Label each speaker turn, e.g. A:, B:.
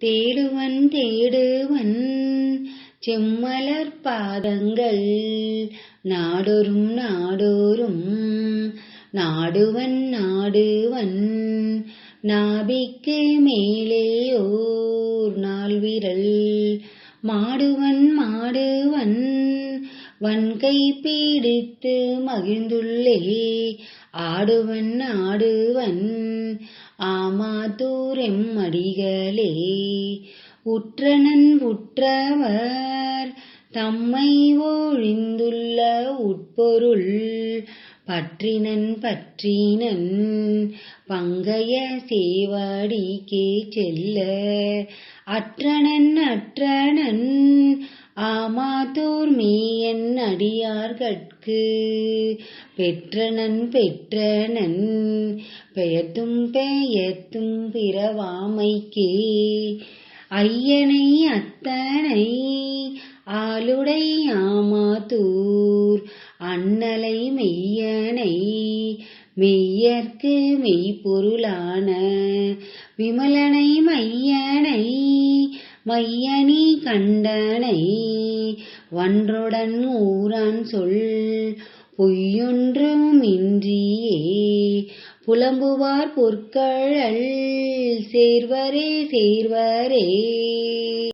A: தேடுவன் தேடுவன் செம்மலர் பாதங்கள். நாடொரும் நாடோறும் நாடுவன் நாடுவன் நாபிக்கு மேலேயோர் நால்விரல். மாடுவன் மாடுவன் வன்கை பிடித்து மகிழ்ந்துள்ளே ஆடுவன் ஆடுவன் ஆமாத்தூரெம் அடிகளே. உற்றனன் உற்றவர் தம்மை ஒழிந்துள்ள உட்பொருள் பற்றினன் பற்றினன் பங்கைய சேவாடிக்கே செல்ல. அற்றனன் அற்றனன் ஆமாத்தூர் மீயன் அடியார்கட்கு. பெற்றனன் பெற்றனன் பெயர்த்தும் பெயர்த்தும் பிறவாமைக்கே. ஐயனை அத்தனை ஆளுடை ஆமாத்தூர் அண்ணலை மெய்யனை. மெய்யர்க்கு மெய்ப்பொருளான விமலனை மையனை. மையனி கண்டனை ஒன்றுடன் ஊரான் சொல் பொய்யொன்றும் இன்றியே. புலம்புவார் பொற்கழல் சேர்வரே சேர்வரே.